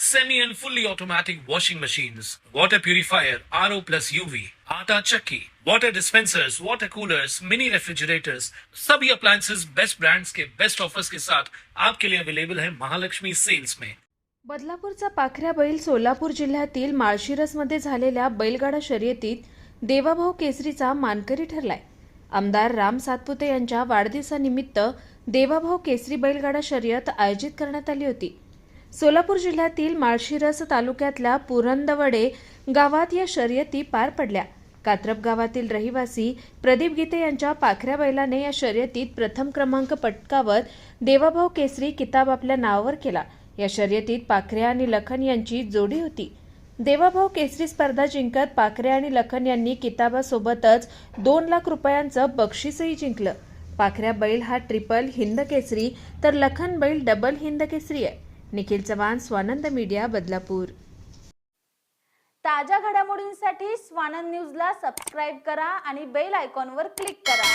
semi and fully automatic washing machines, water purifier, RO plus UV, आटा चक्की, water dispensers, water coolers, mini refrigerators, सभी appliances best brands के best offers के साथ आपके लिए अवेलेबल है महालक्ष्मी सेल्स में। बदलापूरचा पाखऱ्या बैल सोलापूर जिल्ह्यातील माळशिरसमध्ये झालेल्या बैलगाडा शर्यतीत देवाभाऊ केसरीचा मानकरी ठरलाय. आमदार राम सातपुते यांच्या वाढदिवसानिमित्त देवाभाऊ केसरी बैलगाडा शर्यत आयोजित करण्यात आली होती. सोलापूर जिल्ह्यातील माळशिरस तालुक्यातल्या पुरंदवडे गावात या शर्यती पार पडल्या. कात्रप गावातील रहिवासी प्रदीप गीते यांच्या पाखऱ्या बैलाने या शर्यतीत प्रथम क्रमांक पटकावत देवाभाऊ केसरी किताब आपल्या नावावर केला. या शर्यतीत पाखरे आणि लखन यांची जोडी होती. देवाभाऊ केसरी स्पर्धा जिंकत पाखरे आणि लखन यांनी किताबासोबतच दोन लाख रुपयांचं बक्षीसही जिंकलं. पाखऱ्या बैल हा ट्रिपल हिंद केसरी तर लखन बैल डबल हिंद केसरी आहे. निखिल चव्हाण स्वानंद मीडिया बदलापूर. ताज्या घडामोडींसाठी स्वानंद न्यूजला सबस्क्राईब करा आणि बेल आयकॉनवर क्लिक करा.